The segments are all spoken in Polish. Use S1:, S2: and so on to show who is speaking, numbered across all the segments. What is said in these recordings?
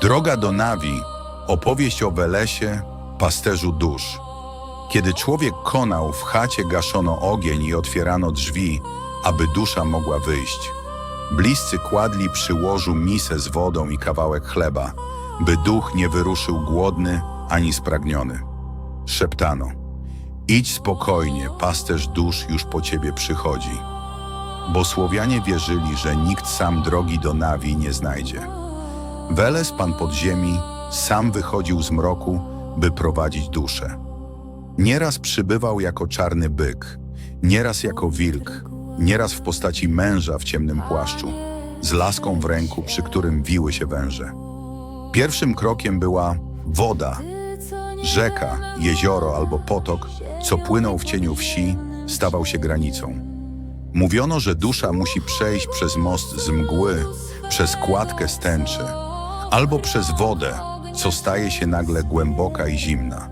S1: Droga do Nawi, opowieść o Welesie, pasterzu dusz. Kiedy człowiek konał, w chacie gaszono ogień i otwierano drzwi, aby dusza mogła wyjść. Bliscy kładli przy łożu misę z wodą i kawałek chleba, by duch nie wyruszył głodny ani spragniony. Szeptano: Idź spokojnie, pasterz dusz już po ciebie przychodzi. Bo Słowianie wierzyli, że nikt sam drogi do Nawi nie znajdzie. Weles, pan podziemi, sam wychodził z mroku, by prowadzić duszę. Nieraz przybywał jako czarny byk, nieraz jako wilk, nieraz w postaci męża w ciemnym płaszczu, z laską w ręku, przy którym wiły się węże. Pierwszym krokiem była woda, rzeka, jezioro albo potok, co płynął w cieniu wsi, stawał się granicą. Mówiono, że dusza musi przejść przez most z mgły, przez kładkę z tęczy, albo przez wodę, co staje się nagle głęboka i zimna.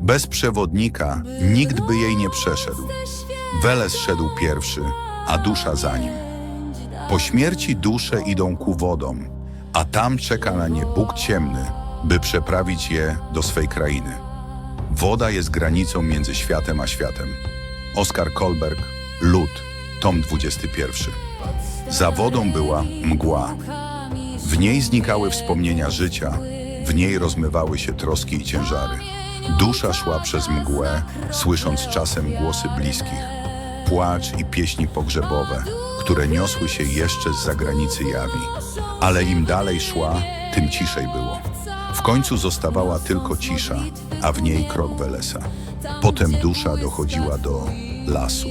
S1: Bez przewodnika nikt by jej nie przeszedł. Weles szedł pierwszy, a dusza za nim. Po śmierci dusze idą ku wodom, a tam czeka na nie Bóg ciemny, by przeprawić je do swej krainy. Woda jest granicą między światem a światem. Oskar Kolberg, Lud, tom 21. Za wodą była mgła. W niej znikały wspomnienia życia, w niej rozmywały się troski i ciężary. Dusza szła przez mgłę, słysząc czasem głosy bliskich, płacz i pieśni pogrzebowe, które niosły się jeszcze z zagranicy jawi. Ale im dalej szła, tym ciszej było. W końcu zostawała tylko cisza, a w niej krok Welesa. Potem dusza dochodziła do lasu.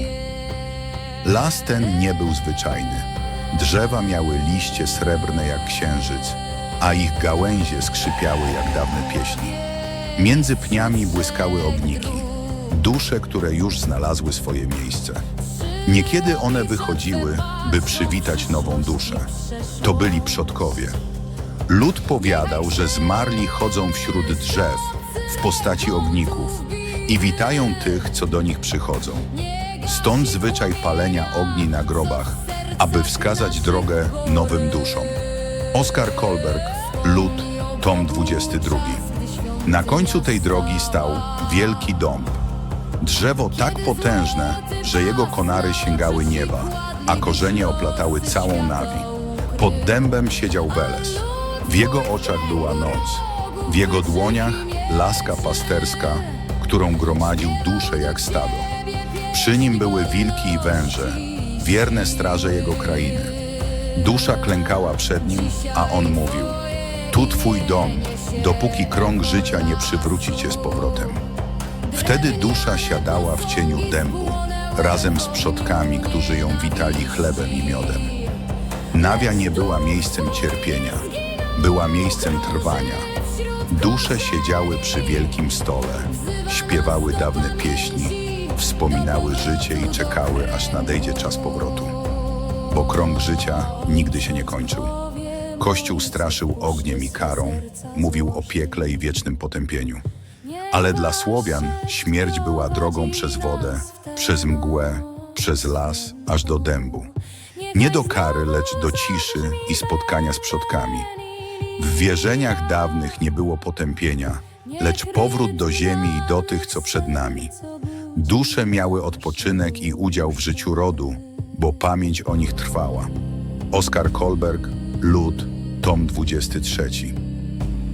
S1: Las ten nie był zwyczajny. Drzewa miały liście srebrne jak księżyc, a ich gałęzie skrzypiały jak dawne pieśni. Między pniami błyskały ogniki, dusze, które już znalazły swoje miejsce. Niekiedy one wychodziły, by przywitać nową duszę. To byli przodkowie. Lud powiadał, że zmarli chodzą wśród drzew w postaci ogników i witają tych, co do nich przychodzą. Stąd zwyczaj palenia ogni na grobach, aby wskazać drogę nowym duszom. Oskar Kolberg, Lud, tom 22. Na końcu tej drogi stał wielki dąb. Drzewo tak potężne, że jego konary sięgały nieba, a korzenie oplatały całą nawi. Pod dębem siedział Weles. W jego oczach była noc. W jego dłoniach laska pasterska, którą gromadził duszę jak stado. Przy nim były wilki i węże, wierne straże jego krainy. Dusza klękała przed nim, a on mówił: Tu twój dom, dopóki krąg życia nie przywróci cię z powrotem. Wtedy dusza siadała w cieniu dębu, razem z przodkami, którzy ją witali chlebem i miodem. Nawia nie była miejscem cierpienia, była miejscem trwania. Dusze siedziały przy wielkim stole, śpiewały dawne pieśni, wspominały życie i czekały, aż nadejdzie czas powrotu. Bo krąg życia nigdy się nie kończył. Kościół straszył ogniem i karą, mówił o piekle i wiecznym potępieniu. Ale dla Słowian śmierć była drogą przez wodę, przez mgłę, przez las, aż do dębu. Nie do kary, lecz do ciszy i spotkania z przodkami. W wierzeniach dawnych nie było potępienia, lecz powrót do ziemi i do tych, co przed nami. Dusze miały odpoczynek i udział w życiu rodu, bo pamięć o nich trwała. Oskar Kolberg, Lud, tom 23.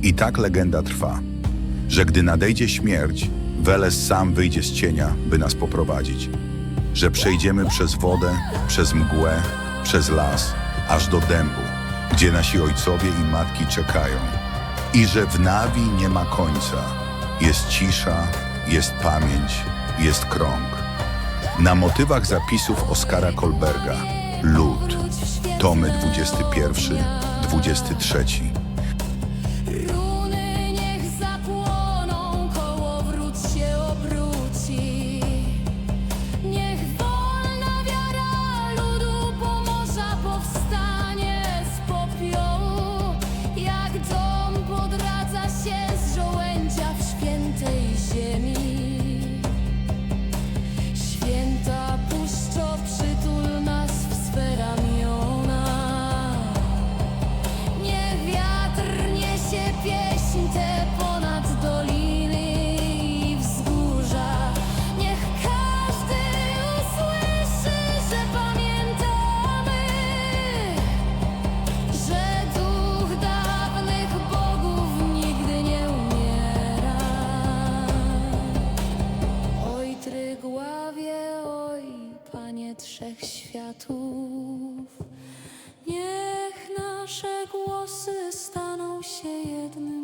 S1: I tak legenda trwa, że gdy nadejdzie śmierć, Weles sam wyjdzie z cienia, by nas poprowadzić. Że przejdziemy przez wodę, przez mgłę, przez las, aż do dębu, gdzie nasi ojcowie i matki czekają. I że w Nawi nie ma końca. Jest cisza, jest pamięć, jest krąg. Na motywach zapisów Oskara Kolberga, Lud, tomy 21, 23.
S2: Panie trzech światów. Niech nasze głosy staną się jednym.